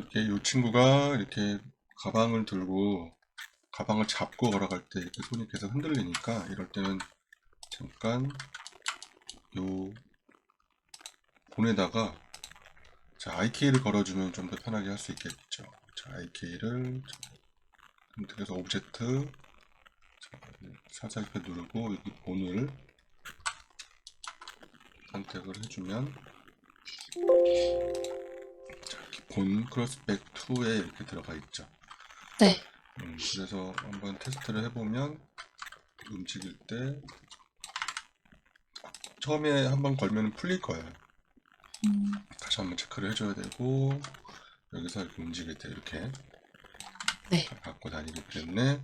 이렇게 이 친구가 이렇게 가방을 들고 가방을 잡고 걸어갈 때 이렇게 손이 계속 흔들리니까 이럴 때는 잠깐 요 본에다가 자 IK를 걸어주면 좀 더 편하게 할 수 있겠죠. 자 IK를 선택해서 오브젝트 자, 살살 누르고 여기 본을 선택을 해주면 본 크로스백 2에 이렇게 들어가 있죠. 네. 음, 그래서 한번 테스트를 해보면 움직일 때 처음에 한번 걸면 풀릴 거예요. 음, 다시 한번 체크를 해줘야 되고 여기서 이렇게 움직일 때 이렇게 네. 갖고 다니기 때문에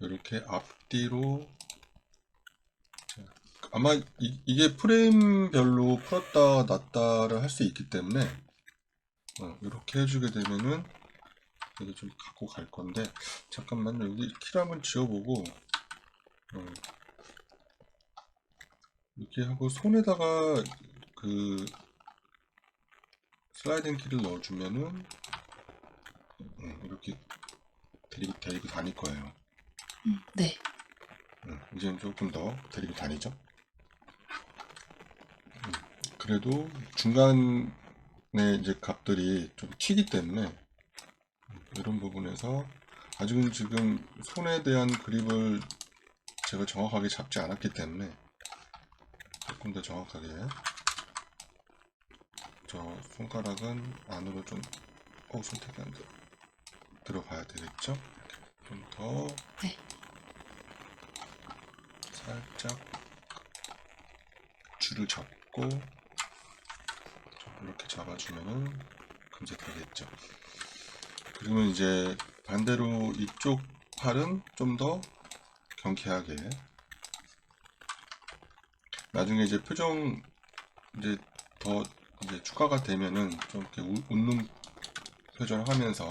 이렇게 앞뒤로 자, 아마 이, 이게 프레임별로 풀었다 놨다를 할 수 있기 때문에 어, 이렇게 해주게 되면은 이게 좀 갖고 갈 건데 잠깐만요 여기 키를 한번 지워보고 어, 이렇게 하고 손에다가 그 슬라이딩 키를 넣어주면은 음, 이렇게 데리고, 데리고 다닐 거예요. 음, 네. 음, 이제는 조금 더 데리고 다니죠. 음, 그래도 중간에 이제 값들이 좀 튀기 때문에 음, 이런 부분에서 아직은 지금 손에 대한 그립을 제가 정확하게 잡지 않았기 때문에 조금 더 정확하게 저 손가락은 안으로 좀 어, 선택이 안 돼. 들어가야 되겠죠? 좀더 네. 살짝 줄을 잡고 자, 이렇게 잡아주면은 금세 되겠죠. 그러면 이제 반대로 이쪽 팔은 좀 더 경쾌하게 나중에 이제 표정 이제 더 이제 추가가 되면은 좀 이렇게 우- 웃는 표정을 하면서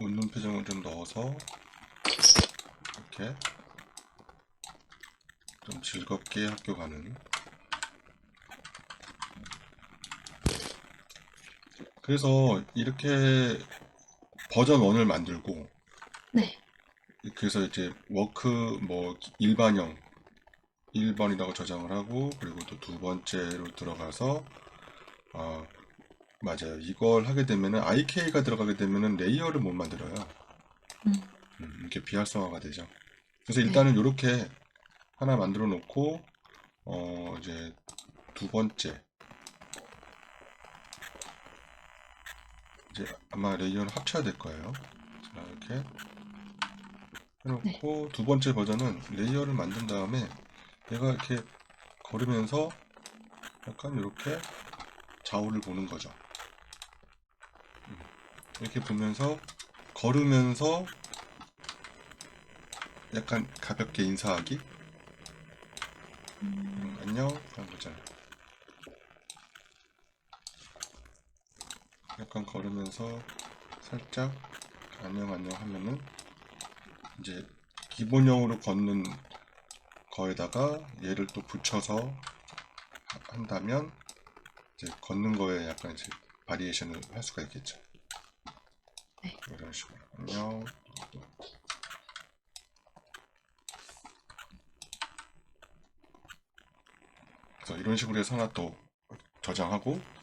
웃는 표정을 좀 넣어서 이렇게 좀 즐겁게 학교 가는 그래서 이렇게 버전 1을 만들고 네. 그래서 이제 워크 뭐 일반형 1번이라고 저장을 하고 그리고 또 두 번째로 들어가서 아 맞아요. 이걸 하게 되면은 IK가 들어가게 되면은 레이어를 못 만들어요. 음, 음, 이렇게 비활성화가 되죠. 그래서 일단은 이렇게 하나 만들어 놓고 어 이제 두 번째 이제 아마 레이어를 합쳐야 될 거예요 자 이렇게 해놓고 두 번째 버전은 레이어를 만든 다음에 얘가 이렇게 걸으면서 약간 이렇게 좌우를 보는 거죠. 음, 이렇게 보면서 걸으면서 약간 가볍게 인사하기. 음, 음, 안녕. 한 거잖아. 약간 걸으면서 살짝 안녕 안녕 하면은 이제 기본형으로 걷는 거에다가 얘를 또 붙여서 하- 한다면 이제 걷는 거에 약간 이제 바리에이션을 할 수가 있겠죠. 네. 이런 식으로 안녕. 그래서 이런 식으로 해서 하나 또 저장하고 음.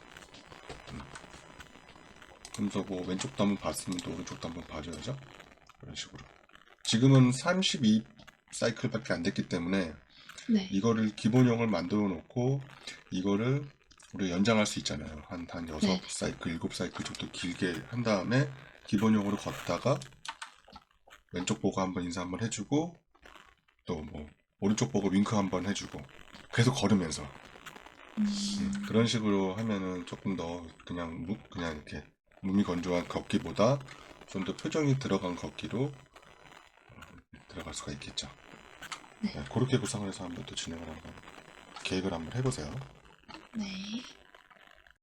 그러면서 뭐 왼쪽도 한번 봤으면 또 오른쪽도 한번 봐줘야죠. 이런 식으로. 지금은 32 사이클밖에 안 됐기 때문에 네. 이거를 기본형을 만들어 놓고 이거를 우리 연장할 수 있잖아요. 한, 한6 네. 사이클, 7 사이클 정도 길게 한 다음에 기본형으로 걷다가 왼쪽 보고 한번 인사 한번 해주고 또 뭐 오른쪽 보고 윙크 한번 해주고 계속 걸으면서 음, 음, 그런 식으로 하면은 조금 더 그냥 무, 그냥 이렇게 몸이 건조한 걷기보다 좀 더 표정이 들어간 걷기로 어, 들어갈 수가 있겠죠. 네. 네, 그렇게 구성을 해서 한번 또 진행을 한번 계획을 한번 해보세요. 네.